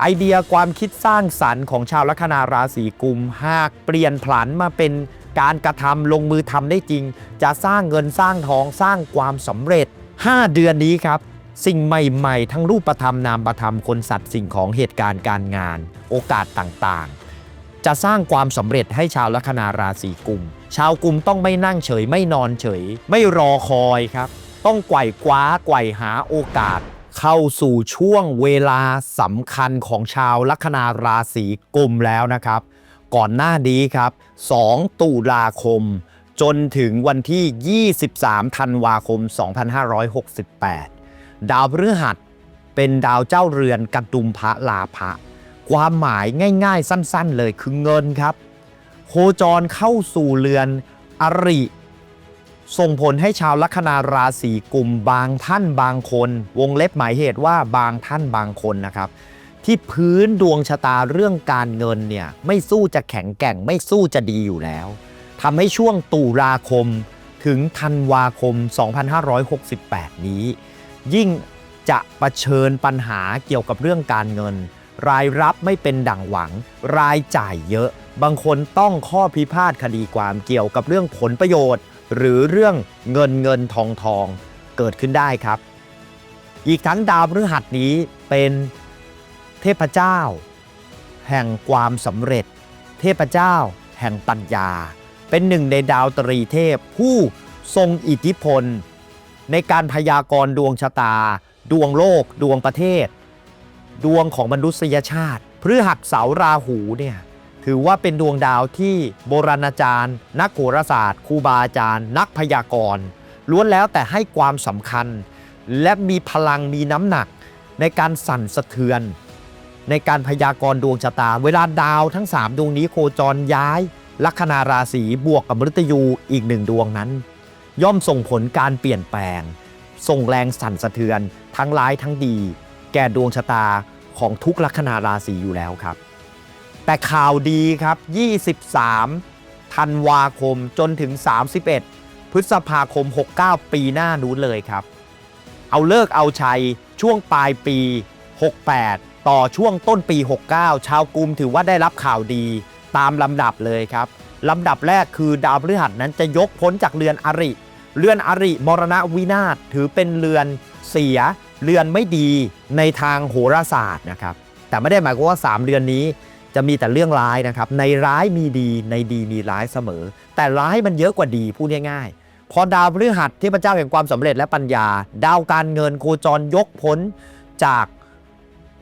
ไอเดียความคิดสร้างสรรค์ของชาวลัคนาราศีกุม หากเปลี่ยนผลันมาเป็นการกระทำลงมือทำได้จริง จะสร้างเงินสร้างทองสร้างความสำเร็จ 5 เดือนนี้ครับ สิ่งใหม่ๆ ทั้งรูปธรรมนามธรรมคนสัตว์สิ่งของเหตุการณ์การงาน โอกาสต่างๆ จะสร้างความสำเร็จให้ชาวลัคนาราศีกุม ชาวกุมต้องไม่นั่งเฉยไม่นอนเฉย ไม่รอคอยครับ ต้องไกว่คว้าไกว่หาโอกาส เข้าสู่ช่วงเวลาสำคัญของชาวลัคนาราศีกุมแล้วนะครับ ก่อนหน้านี้ครับ 2 ตุลาคม จนถึงวันที่ 23 ธันวาคม 2568 ดาวพฤหัสเป็นดาวเจ้าเรือนกระดุมพระลาภะความหมายง่ายๆ สั้นๆ เลยคือเงินครับ โคจรเข้าสู่เรือนอริ ส่งผลให้ชาวลัคนาราศีกุมบางท่านบางคน วงเล็บหมายเหตุว่าบางท่านบางคนนะครับ ที่พื้นดวงชะตาเรื่องการเงินเนี่ยไม่สู้จะแข็งแกร่งไม่สู้จะดีอยู่แล้วทำให้ช่วงตุลาคมถึงธันวาคม 2568 นี้ ยิ่งจะะเผชิญปัญหาเกี่ยวกับเรื่องการเงิน รายรับไม่เป็นดั่งหวัง รายจ่ายเยอะ บางคนต้องข้อพิพาทคดีความเกี่ยวกับเรื่องผลประโยชน์ หรือเรื่องเงินเงินทองทองเกิดขึ้นได้ครับ อีกทั้งดาวพฤหัสนี้เป็นเทพเจ้า แห่งความสำเร็จ เทพเจ้า แห่งปัญญา เป็นหนึ่งในดาวตรีเทพผู้ทรงอิทธิพล ในการพยากรณ์ดวงชะตา ดวงโลก ดวงประเทศ ดวงของมนุษยชาติพฤหัสเสาราหูเนี่ย ถือว่าเป็นดวงดาวที่โบราณอาจารย์ นักโหราศาสตร์ครูบาอาจารย์ นักพยากรณ์ล้วนแล้วแต่ให้ความสำคัญ และมีพลังมีน้ำหนัก ในการสั่นสะเทือน ในการพยากรณ์ดวงชะตา เวลาดาวทั้ง 3 ดวงนี้โคจรย้าย ลัคนาราศีบวกกับมฤตยูอีกหนึ่งดวงนั้น ย่อมส่งผลการเปลี่ยนแปลง ส่งแรงสั่นสะเทือน ทั้งร้ายทั้งดี แก่ดวงชะตาของทุกลัคนาราศีอยู่แล้วครับ แต่ข่าวดีครับ 23 ธันวาคมจนถึง 31 พฤษภาคม 69 ปีหน้านู้นเลยครับ เอาเลิกเอาชัยช่วงปลายปี 68 ต่อช่วงต้นปี 69 ชาวกุมถือว่าได้รับข่าวดีตามลำดับเลยครับลำดับแรกคือดาวพฤหัสนั้นจะยกพ้นจากเรือนอริ เรือนอริมรณะวินาศถือเป็นเรือนเสีย เรือนไม่ดีในทางโหราศาสตร์นะครับ แต่ไม่ได้หมายความว่า 3เดือนนี้ จะมีแต่เรื่องร้ายนะครับ ในร้ายมีดีในดีมีร้ายเสมอ แต่ร้ายมันเยอะกว่าดีพูดง่ายๆพอดาวพฤหัสเทพเจ้าแห่งความสำเร็จและปัญญา ดาวการเงินโคจรยกพ้นจาก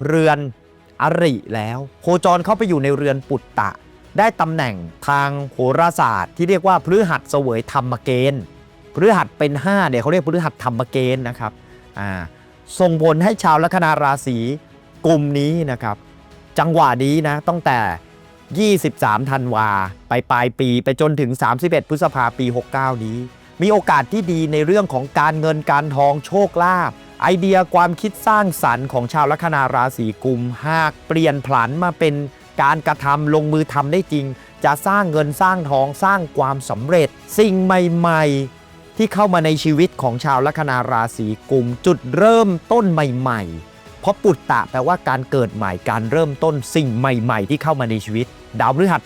เรือนอริแล้ว โคจรเข้าไปอยู่ในเรือนปุตตะ ได้ตำแหน่งทางโหราศาสตร์ ที่เรียกว่าพฤหัสเสวยธรรมเกณฑ์พฤหัสเป็น5เนี่ยเขาเรียกพฤหัสธรรมเกณฑ์นะครับส่งผลให้ชาวลัคนาราศีกลุ่มนี้นะครับ จังหวะนี้นะตั้งแต่ 23 ธันวา ไปปลายปีไปจนถึง 31 พฤษภาปี 69 นี้ มีโอกาสที่ดีในเรื่องของการเงินการทองโชคลาภไอเดียความคิดสร้างสรรค์ของชาวลัคนาราศีกุม หากเปลี่ยนผันมาเป็นการกระทำลงมือทำได้จริง จะสร้างเงินสร้างทองสร้างความสำเร็จ สิ่งใหม่ๆ ที่เข้ามาในชีวิตของชาวลัคนาราศีกุม จุดเริ่มต้นใหม่ ๆ เพราะปุตตะแปลว่าการเกิดใหม่การเริ่มต้นสิ่งใหม่ๆ ที่เข้ามาในชีวิต ดาวพฤหัส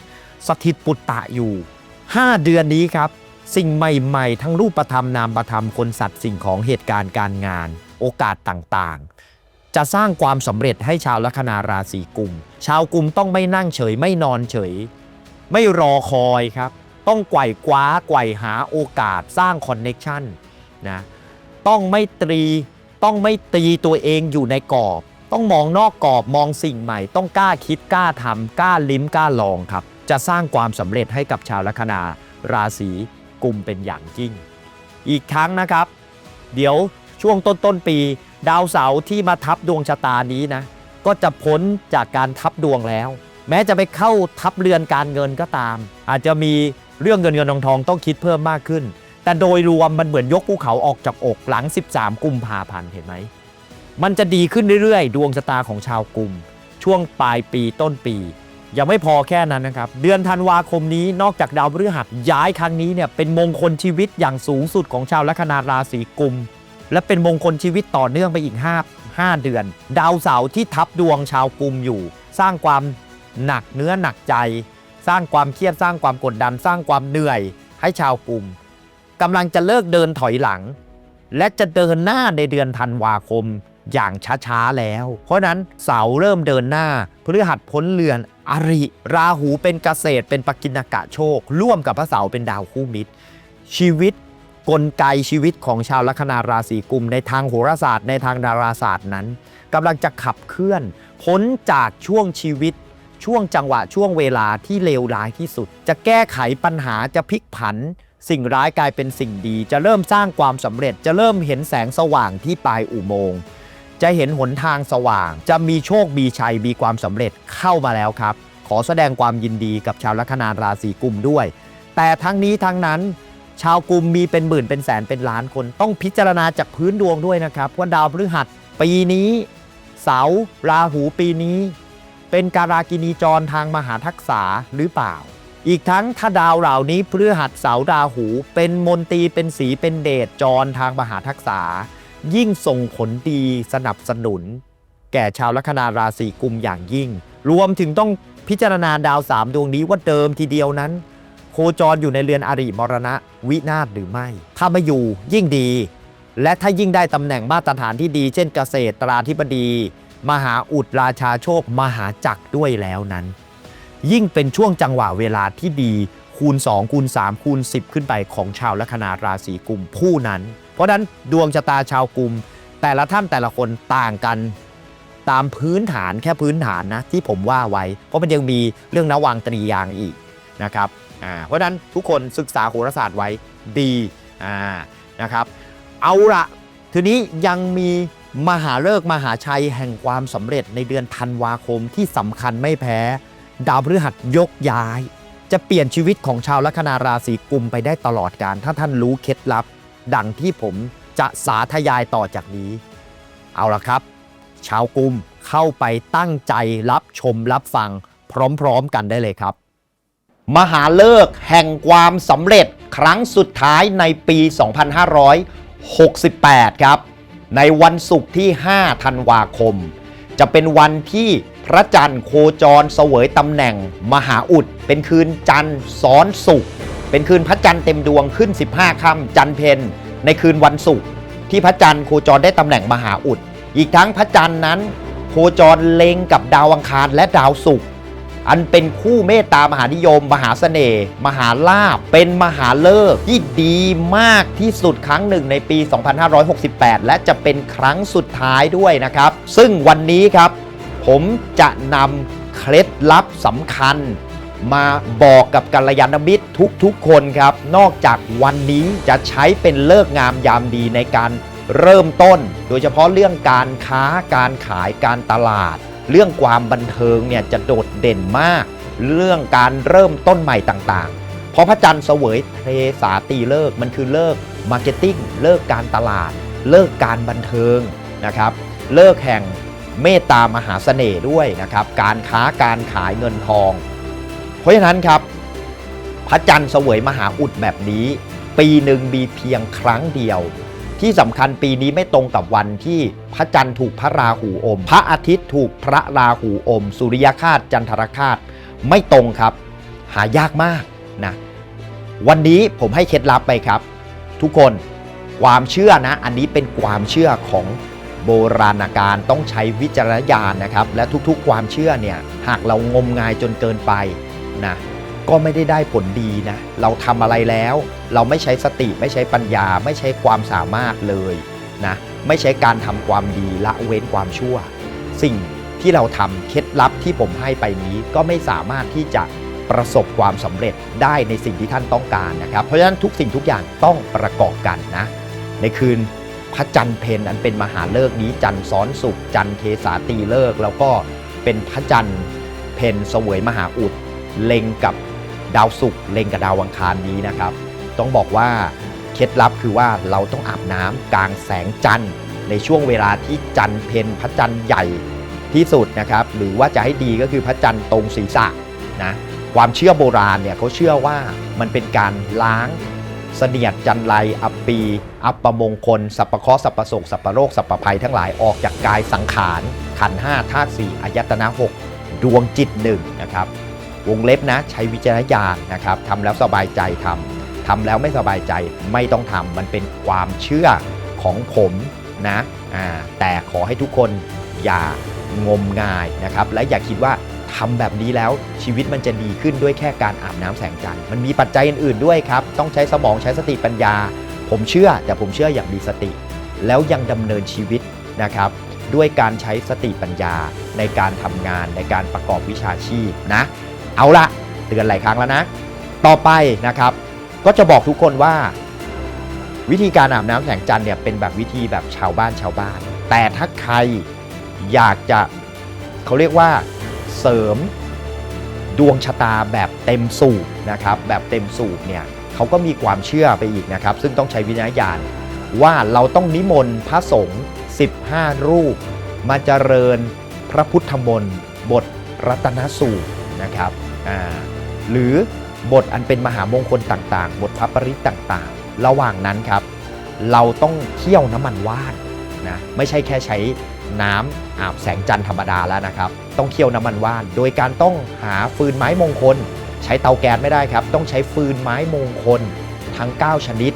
สถิตปุตตะอยู่ 5 เดือนนี้ครับ สิ่งใหม่ๆ ทั้งรูปธรรมนามธรรมคนสัตว์สิ่งของเหตุการณ์การงาน โอกาสต่างๆ จะสร้างความสำเร็จให้ชาวลัคนาราศีกุม ชาวกุมต้องไม่นั่งเฉยไม่นอนเฉย ไม่รอคอยครับ ต้องไกว่คว้าไกว่หาโอกาสสร้างคอนเน็ชันนะต้องไม่ตรี ต้องไม่ตีตัวเองอยู่ในกรอบ ต้องมองนอกกรอบมองสิ่งใหม่ ต้องกล้าคิดกล้าทำกล้าลิ้มกล้าลองครับ จะสร้างความสำเร็จให้กับชาวลัคนาราศีกุมเป็นอย่างยิ่ง อีกครั้งนะครับ เดี๋ยวช่วงต้นต้นปี ดาวเสาร์ที่มาทับดวงชะตานี้นะ ก็จะพ้นจากการทับดวงแล้ว แม้จะไปเข้าทับเรือนการเงินก็ตาม อาจจะมีเรื่องเงินเงินทองทองต้องคิดเพิ่มมากขึ้น แต่โดยรวมมันเหมือนยกภูเขาออกจากอกหลัง 13 กุมภาพันธ์เห็นไหม มันจะดีขึ้นเรื่อยๆ ดวงชะตาของชาวกลุ่มช่วงปลายปีต้นปี ยังไม่พอแค่นั้นนะครับ เดือนธันวาคมนี้นอกจากดาวพฤหัสย้ายครั้งนี้เนี่ยเป็นมงคลชีวิตอย่างสูงสุดของชาวลัคนาราศีกุม และเป็นมงคลชีวิตต่อเนื่องไปอีก 5 5 เดือน ดาวเสาร์ที่ทับดวงชาวกุมอยู่ สร้างความหนักเนื้อหนักใจ สร้างความเครียดสร้างความกดดัน สร้างความเหนื่อยให้ชาวกุม กำลังจะเลิกเดินถอยหลัง และจะเดินหน้าในเดือนธันวาคมอย่างช้าๆแล้ว เพราะนั้นเสาเริ่มเดินหน้าพฤหัสพ้นเรือน อริ ราหูเป็นเกษตรเป็นปกินกะโชค ร่วมกับพระเสาร์เป็นดาวคู่มิตร ชีวิตกลไกชีวิตของชาวลัคนาราศีกุมในทางโหราศาสตร์ในทางดาราศาสตร์นั้นกำลังจะขับเคลื่อนพ้นจากช่วงชีวิต ช่วงจังหวะช่วงเวลาที่เลวร้ายที่สุด จะแก้ไขปัญหาจะพลิกผัน สิ่งร้ายกลายเป็นสิ่งดี จะเริ่มสร้างความสำเร็จ จะเริ่มเห็นแสงสว่างที่ปลายอุโมงค์จะเห็นหนทางสว่าง จะมีโชคมีชัยมีความสำเร็จเข้ามาแล้วครับ ขอแสดงความยินดีกับชาวลัคนาราศีกุมด้วย แต่ทั้งนี้ทั้งนั้น ชาวกุมมีเป็นหมื่นเป็นแสนเป็นล้านคน ต้องพิจารณาจากพื้นดวงด้วยนะครับว่าดาวพฤหัสปีนี้ เสาร์ราหูปีนี้ เป็นการากินีจรทางมหาทักษาหรือเปล่า อีกทั้งถ้าดาวเหล่านี้พฤหัสเสาร์ราหู เป็นมนตรีเป็นสีเป็นเดชจรทางมหาทักษา ยิ่งส่งผลดีสนับสนุน แก่ชาวลัคนาราศีกุมอย่างยิ่ง รวมถึงต้องพิจารณาดาวสามดวงนี้ว่าเดิมทีเดียวนั้น โคจรอยู่ในเรือนอริมรณะ วินาศหรือไม่ ถ้าไม่อยู่ยิ่งดี และถ้ายิ่งได้ตำแหน่งมาตรฐานที่ดี เช่นเกษตรตราธิบดี มหาอุดราชาโชคมหาจักรด้วยแล้วนั้น ยิ่งเป็นช่วงจังหวะเวลาที่ดีคูณ 2 คูณ 3 คูณ 10 ขึ้นไปของชาวลัคนาราศีกุมผู้นั้น เพราะนั้นดวงชะตาชาวกุม แต่ละท่านแต่ละคนต่างกันตามพื้นฐานแค่พื้นฐานนะที่ผมว่าไว้ เพราะมันยังมีเรื่องนวังตรียางอีกนะครับเพราะฉะนั้นทุกคนศึกษาโหราศาสตร์ไว้ดีนะครับ เอาละทีนี้ยังมีมหาเลิกมหาชัยแห่งความสำเร็จในเดือนธันวาคมที่สำคัญไม่แพ้ ดาวพฤหัสยกย้าย จะเปลี่ยนชีวิตของชาวลัคนาราศีกุมไปได้ตลอดการ ถ้าท่านรู้เคล็ดลับ ดังที่ผมจะสาธยายต่อจากนี้ เอาละครับ ชาวกุมเข้าไปตั้งใจรับชมรับฟังพร้อมๆกันได้เลยครับ มหาเลิกแห่งความสำเร็จครั้งสุดท้ายในปี 2568 ครับ ในวันศุกร์ที่ 5 ธันวาคม จะเป็นวันที่ พระจันทร์โคจรเสวยตำแหน่ง มหาอุด เป็นคืนจันทร์ซ้อนศุกร์เป็นคืนพระจันทร์เต็มดวงขึ้น 15ค่ำจันทร์เพนในคืนวันศุกร์ที่พระจันทร์โคจรได้ตำแหน่งมหาอุด อีกทั้งพระจันทร์นั้น โคจรเล็งกับดาวอังคารและดาวศุกร์อันเป็นคู่เมตตามหานิยม มหาเสน่ห์ มหาลาภเป็นมหาเลิกที่ดีมากที่สุดครั้งหนึ่งในปี 2568 และจะเป็นครั้งสุดท้ายด้วยนะครับ ซึ่งวันนี้ครับ ผมจะนำเคล็ดลับสำคัญ มาบอกกับกัลยาณมิตรทุกๆคนครับ นอกจากวันนี้จะใช้เป็นเลิกงามยามดีในการเริ่มต้น โดยเฉพาะเรื่องการค้าการขายการตลาด เรื่องความบันเทิงเนี่ยจะโดดเด่นมาก เรื่องการเริ่มต้นใหม่ต่างๆ เพราะพระจันทร์เสวยเทสาตีเลิกมันคือเลิกมาร์เก็ตติ้งเลิกการตลาด เลิกการบันเทิงนะครับ เลิกแห่ง เมตตามหาเสน่ห์ด้วยนะครับ การค้าการขายเงินทอง เพราะฉะนั้นครับ พระจันทร์เสวยมหาอุดแบบนี้ ปีหนึ่งมีเพียงครั้งเดียว ที่สำคัญปีนี้ไม่ตรงกับวันที่พระจันทร์ถูกพระราหูอม พระอาทิตย์ถูกพระราหูอม สุริยคาตจันทรคาตไม่ตรงครับ หายากมากนะวันนี้ผมให้เคล็ดลับไปครับ ทุกคนความเชื่อนะ อันนี้เป็นความเชื่อของ โบราณการต้องใช้วิจารณญาณนะครับ และทุกๆ ความเชื่อเนี่ยหากเรางมงายจนเกินไปนะก็ไม่ได้ได้ผลดีนะ เราทำอะไรแล้ว เราไม่ใช้สติไม่ใช้ปัญญา ไม่ใช้ความสามารถเลยนะไม่ใช้การทำความดีละเว้นความชั่ว สิ่งที่เราทำเคล็ดลับที่ผมให้ไปนี้ก็ไม่สามารถที่จะประสบความสำเร็จได้ในสิ่งที่ท่านต้องการนะครับ เพราะฉะนั้นทุกสิ่งทุกอย่างต้องประกอบกันนะในคืน พระจันทร์เพนอันเป็นมหาเลิกนี้จันทร์ซ้อนสุขจันทร์เทสาตีเลิกแล้วก็เป็นพระจันทร์เพนเสวยมหาอุดเล็งกับดาวศุกร์เล็งกับดาวอังคารนี้นะครับ ต้องบอกว่าเคล็ดลับคือว่าเราต้องอาบน้ำกลางแสงจันทร์ ในช่วงเวลาที่จันทร์เพนพระจันทร์ใหญ่ที่สุดนะครับ หรือว่าจะให้ดีก็คือพระจันทร์ตรงศีรษะนะความเชื่อโบราณเนี่ยเขาเชื่อว่ามันเป็นการล้าง เสนียดจันไรอัปปี อัปปมงคล สัพพเคราะห์สัพพะโศกสัพพะโรคสัพพะภัยทั้งหลายออกจากกายสังขาร ขันห้าธาตุสี่อายตนะหกดวงจิตหนึ่งนะครับ วงเล็บนะใช้วิจารณญาณนะครับทำแล้วสบายใจทำทำแล้วไม่สบายใจไม่ต้องทำมันเป็นความเชื่อของผมนะแต่ขอให้ทุกคนอย่างมงายนะครับ และอย่าคิดว่า ทำแบบนี้แล้วชีวิตมันจะดีขึ้นด้วยแค่การอาบน้ำแสงจันทร์มันมีปัจจัยอื่นๆด้วยครับ ต้องใช้สมองใช้สติปัญญา ผมเชื่อแต่ผมเชื่ออย่างมีสติ แล้วยังดำเนินชีวิตนะครับ ด้วยการใช้สติปัญญาในการทำงานในการประกอบวิชาชีพนะ เอาละเตือนหลายครั้งแล้วนะ ต่อไปนะครับ ก็จะบอกทุกคนว่าวิธีการอาบน้ำแสงจันทร์เนี่ยเป็นแบบวิธีแบบชาวบ้านชาวบ้าน แต่ถ้าใครอยากจะเขาเรียกว่า เสริมดวงชะตาแบบเต็มสูบนะครับแบบเต็มสูบเนี่ยเขาก็มีความเชื่อไปอีกนะครับ ซึ่งต้องใช้วิญญาณว่าเราต้องนิมนต์พระสงฆ์15 รูป มาเจริญพระพุทธมนต์บทรัตนสูตรนะครับหรือบทอันเป็นมหามงคลต่างๆ บทพระปริตต่างๆ ระหว่างนั้นครับ เราต้องเคี่ยวน้ำมันว่านนะไม่ใช่แค่ใช้ น้ำอาบแสงจันทร์ธรรมดาแล้วนะครับ ต้องเคี่ยวน้ำมันว่าน โดยการต้องหาฟืนไม้มงคล ใช้เตาแก๊สไม่ได้ครับ ต้องใช้ฟืนไม้มงคลทั้ง 9 ชนิด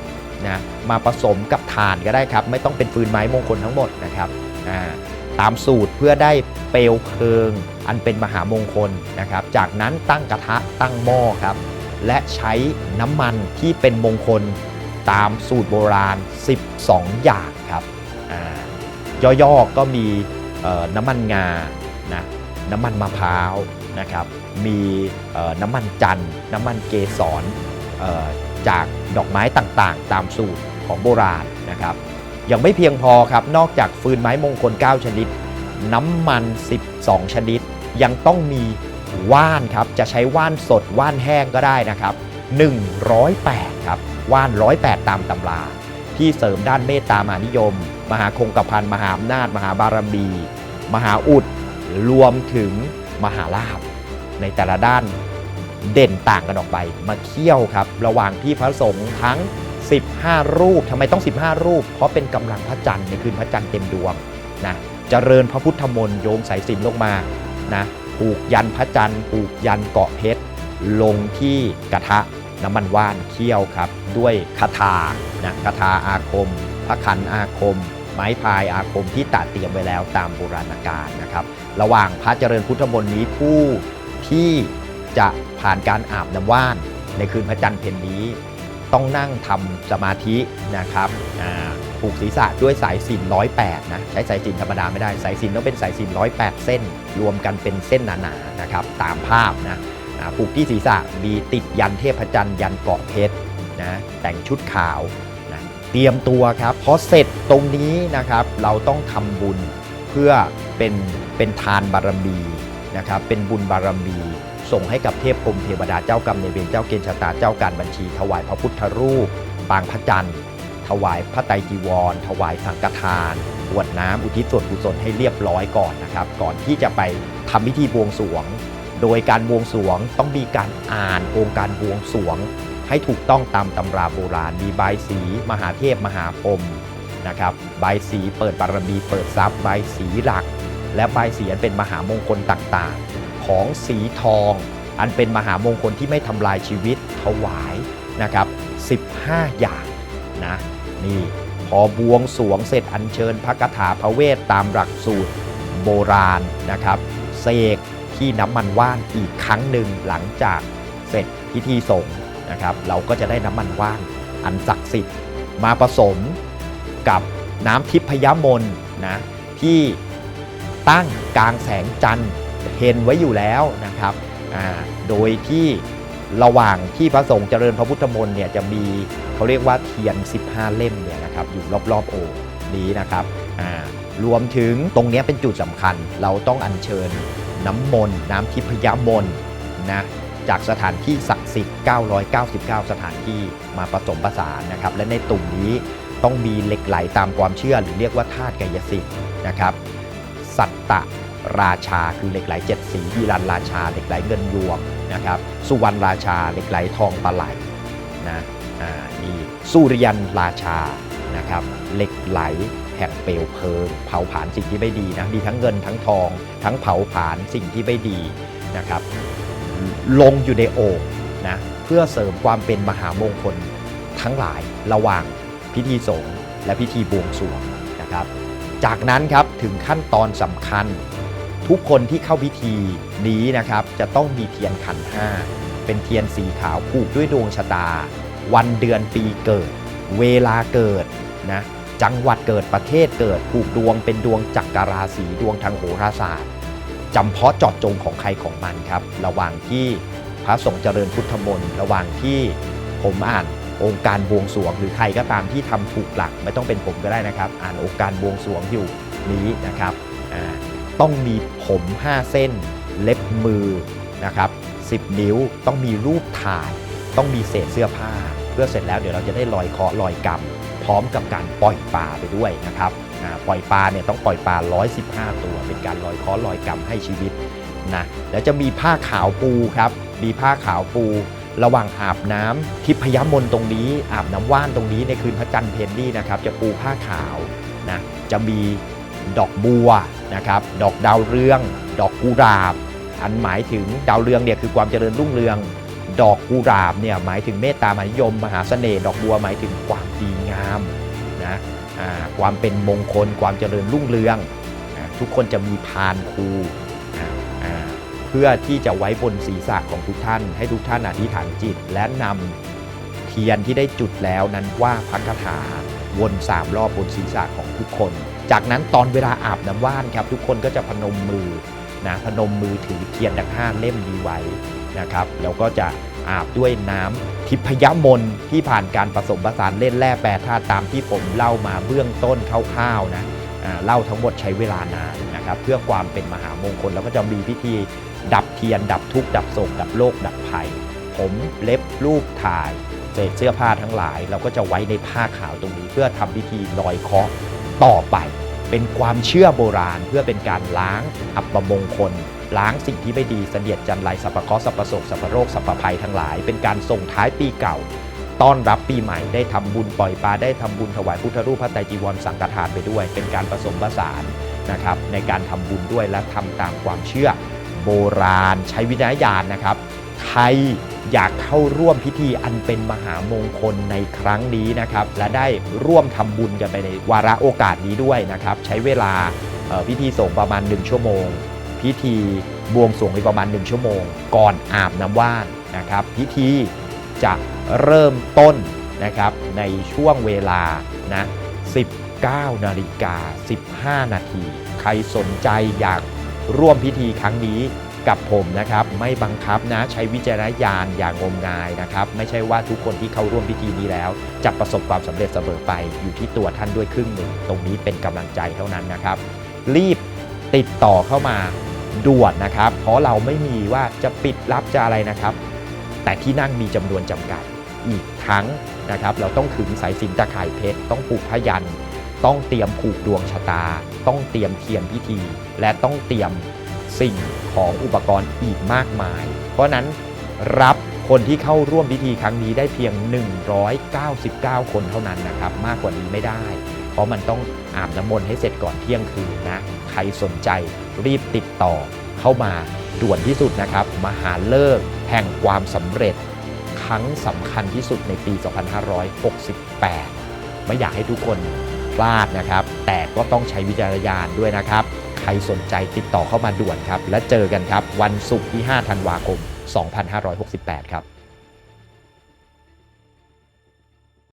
นะมาผสมกับถ่านก็ได้ครับ ไม่ต้องเป็นฟืนไม้มงคลทั้งหมดนะครับตามสูตรเพื่อได้เปลวเพลิง อันเป็นมหามงคลนะครับ จากนั้นตั้งกระทะตั้งหม้อครับ และใช้น้ำมันที่เป็นมงคลตามสูตรโบราณ 12 อย่างครับอ่า ย่อๆก็มีน้ำมันงานะน้ำมันมะพร้าวนะครับมีน้ำมันจันทร์น้ำมันเกสรจากดอกไม้ต่างๆ ตามสูตรของโบราณนะครับยังไม่เพียงพอครับนอกจากฟืนไม้มงคล 9 ชนิด น้ำมัน 12 ชนิด ยังต้องมีว่านครับจะใช้ว่านสดว่านแห้งก็ได้นะครับ 108 ครับว่าน 108 ตามตำรา ที่เสริมด้านเมตตามหานิยม มหาคงกระพันมหาอำนาจ มหาบารมี มหาอุด รวมถึงมหาลาภในแต่ละด้านเด่นต่างกันออกไป มาเคี่ยวครับ ระหว่างที่พระสงฆ์ทั้ง 15 รูปทำไมต้อง 15 รูป เพราะเป็นกำลังพระจันทร์ในคืนพระจันทร์เต็มดวงนะเจริญพระพุทธมนต์โยงสายสิญจนลงมานะผูกยันพระจันทร์ผูกยันเกาะเพชร ลงที่กระทะน้ำมันว่านเคี่ยวครับ ด้วยคาถานะคาถาอาคม พระขันอาคม ไม้พายอาคมที่ตัดเตรียมไว้แล้วตามโบราณกาลนะครับ ระหว่างพระเจริญพุทธมนต์นี้ผู้ที่จะผ่านการอาบน้ำว่าน ในคืนพระจันทร์เพ็ญนี้ ต้องนั่งทำสมาธินะครับผูกศีรษะด้วยสายสิญร้อยแปดนะใช้สายสิญธรรมดาไม่ได้สายสิญต้องเป็นสายสิญร้อยแปดเส้น รวมกันเป็นเส้นหนาๆนะครับตามภาพนะผูกที่ศีรษะมีติดยันเทพจันทร์ยันเกาะเพชรนะแต่งชุดขาว เตรียมตัวครับพอเสร็จตรงนี้นะครับ เราต้องทำบุญเพื่อเป็นเป็นทานบารมีนะครับ เป็นบุญบารมี ส่งให้กับเทพพรมเทวดาเจ้ากรรมในเวรเจ้าเกณฑ์ชะตาเจ้าการบัญชี ถวายพระพุทธรูป ปางพระจันทร์ ถวายพระไตรจีวร ถวายสังฆทานกรวดน้ำอุทิศส่วนกุศลให้เรียบร้อยก่อนนะครับ ก่อนที่จะไปทำพิธีบวงสรวง โดยการบวงสรวงต้องมีการอ่านองค์การบวงสรวง ให้ถูกต้องตามตำราโบราณ มีใบสี มหาเทพมหาพรมนะครับใบสีเปิดบารมีเปิดทรัพย์ใบสีหลัก และใบสีอันเป็นมหามงคลต่างๆ ของสีทอง อันเป็นมหามงคลที่ไม่ทำลายชีวิตถวายนะครับ15 อย่างนะนี่พอบวงสวงเสร็จอัญเชิญพระคาถาพระเวทตามหลักสูตรโบราณนะครับเสกที่น้ำมันว่านอีกครั้งหนึ่งหลังจากเสร็จพิธีสงฆ์ นะครับเราก็จะได้น้ำมันว่านอันศักดิ์สิทธิ์มาผสมกับน้ำทิพยมนต์นะที่ตั้งกลางแสงจันทร์เห็นไว้อยู่แล้วนะครับโดยที่ระหว่างที่พระสงฆ์เจริญพระพุทธมนต์เนี่ยจะมีเขาเรียกว่าเทียน 15 เล่มเนี่ยนะครับอยู่รอบๆโอ่งนี้นะครับรวมถึงตรงนี้เป็นจุดสำคัญ เราต้องอัญเชิญน้ำมนต์น้ำทิพยมนต์นะจากสถานที่ศักดิ์ 999 สถานที่มาผสมผสานนะครับ และในตุ่มนี้ต้องมีเหล็กไหลตามความเชื่อ หรือเรียกว่าธาตุกายสิทธิ์นะครับ สัตตราชาคือเหล็กไหลเจ็ดสีฮีรันราชาเหล็กไหลเงินยวงนะครับสุวรรณราชาเหล็กไหลทองปลาไหลนะอ่านี่สุริยันราชานะครับเหล็กไหลแห่งเปลวเพลิงเผาผลาญสิ่งที่ไม่ดีนะมีทั้งเงินทั้งทอง ทั้งเผาผลาญสิ่งที่ไม่ดีนะครับลงอยู่ในโอ่ง นะเพื่อเสริมความเป็นมหามงคลทั้งหลายระหว่างพิธีสงฆ์และพิธีบวงสรวงนะครับจากนั้นครับถึงขั้นตอนสำคัญ ทุกคนที่เข้าพิธีนี้นะครับจะต้องมีเทียนขันห้าเป็นเทียนสีขาวผูกด้วยดวงชะตา วันเดือนปีเกิด เวลาเกิดนะจังหวัดเกิดประเทศเกิดผูกดวงเป็นดวงจักรราศีดวงทางโหราศาสตร์จำเพาะเจาะจงของใครของมันครับ ระหว่างที่ พระสงฆ์เจริญพุทธมนต์ระหว่างที่ผมอ่านองค์การบวงสรวง หรือใครก็ตามที่ทำถูกหลักไม่ต้องเป็นผมก็ได้นะครับ อ่านองค์การบวงสรวงอยู่นี้นะครับต้องมีผม 5 เส้น เล็บมือนะครับ10 นิ้วต้องมีรูปถ่าย ต้องมีเศษเสื้อผ้า เพื่อเสร็จแล้วเดี๋ยวเราจะได้ลอยเคาะลอยกรรมพร้อมกับการปล่อยปลาไปด้วยนะครับปล่อยปลาเนี่ยต้องปล่อยปลา 115 ตัว เป็นการลอยเคาะลอยกรรมให้ชีวิตนะแล้วจะมีผ้าขาวปูครับ มีผ้าขาวปู ระหว่างอาบน้ำทิพยมนต์ตรงนี้ อาบน้ำว่านตรงนี้ในคืนพระจันทร์เพนนี่นะครับจะปูผ้าขาวนะจะมีดอกบัวนะครับดอกดาวเรือง ดอกกุหลาบ อันหมายถึงดาวเรืองเนี่ยคือความเจริญรุ่งเรือง ดอกกุหลาบเนี่ยหมายถึงเมตตามหานิยม มหาเสน่ห์ดอกบัวหมายถึงความดีงามนะความเป็นมงคล ความเจริญรุ่งเรือง ทุกคนจะมีพานครู เพื่อที่จะไว้บนศีรษะของทุกท่าน ให้ทุกท่านอธิษฐานจิต และนำเทียนที่ได้จุดแล้วนั้นว่าพักคาถาวนสามรอบบนศีรษะของทุกคน จากนั้นตอนเวลาอาบน้ำว่านครับทุกคนก็จะพนมมือนะพนมมือถือเทียนทั้งห้าเล่มนี้ไว้นะครับแล้วก็จะอาบด้วยน้ำทิพยมนที่ผ่านการผสมผสานเล่นแร่แปรธาตุตามที่ผมเล่ามาเบื้องต้นคร่าวๆนะเล่าทั้งหมดใช้เวลานานนะครับ เพื่อความเป็นมหามงคลแล้วก็จะมีพิธี ดับเทียน ดับทุกข์ดับโศก ดับโรคดับภัย ผมเล็บรูปถ่ายเศษเสื้อผ้าทั้งหลาย เราก็จะไว้ในผ้าขาวตรงนี้เพื่อทำพิธีลอยเคาะต่อไปเป็นความเชื่อโบราณเพื่อเป็นการล้างอัปมงคล ล้างสิ่งที่ไม่ดีเสนียดจันไรสัพพะคราะห์สัพพะโศกสัพพะโรคสัพพะภัยทั้งหลาย เป็นการส่งท้ายปีเก่า ต้อนรับปีใหม่ได้ทำบุญปล่อยปลาได้ทำบุญถวายพุทธรูปพระไตรจีวรสังฆทานไปด้วย เป็นการผสมผสานนะครับในการทำบุญด้วยและทำตามความเชื่อ โบราณ ใช้วิจารณญาณนะครับ ใครอยากเข้าร่วมพิธีอันเป็นมหามงคลในครั้งนี้นะครับ และได้ร่วมทำบุญกันไปในวาระโอกาสนี้ด้วยนะครับ ใช้เวลาพิธีส่งประมาณ 1 ชั่วโมง พิธีบวงสรวงไปประมาณ 1 ชั่วโมง ก่อนอาบน้ำว่านนะครับ พิธีจะเริ่มต้นนะครับในช่วงเวลานะ19นาฬิกา15 นาที ใครสนใจอยาก ร่วมพิธีครั้งนี้กับผมนะครับ ไม่บังคับนะใช้วิจารณญาณอย่างงมงายนะครับ ไม่ใช่ว่าทุกคนที่เข้าร่วมพิธีนี้แล้ว จะประสบความสำเร็จเสมอไปอยู่ที่ตัวท่านด้วยครึ่งหนึ่ง ตรงนี้เป็นกำลังใจเท่านั้นนะครับ รีบติดต่อเข้ามาด่วนนะครับ เพราะเราไม่มีว่าจะปิดรับจะอะไรนะครับ แต่ที่นั่งมีจำนวนจำกัดอีกทั้งนะครับ เราต้องขึงสายสินตะข่ายเพชรต้องปลูกพยัน ต้องเตรียมผูกดวงชะตา ต้องเตรียมเทียนพิธี และต้องเตรียมสิ่งของอุปกรณ์อีกมากมาย เพราะนั้นรับคนที่เข้าร่วมพิธีครั้งนี้ได้เพียง 199 คนเท่านั้นนะครับ มากกว่านี้ไม่ได้ เพราะมันต้องอาบน้ำมนต์ให้เสร็จก่อนเที่ยงคืนนะ ใครสนใจรีบติดต่อเข้ามาด่วนที่สุดนะครับ มหาเลิกแห่งความสำเร็จ ครั้งสำคัญที่สุดในปี 2568 ไม่อยากให้ทุกคน พลาดนะครับ แต่ก็ต้องใช้วิจารณญาณด้วยนะครับ ใครสนใจติดต่อเข้ามาด่วนครับ และเจอกันครับ วันศุกร์ที่ 5 ธันวาคม 2568 ครับ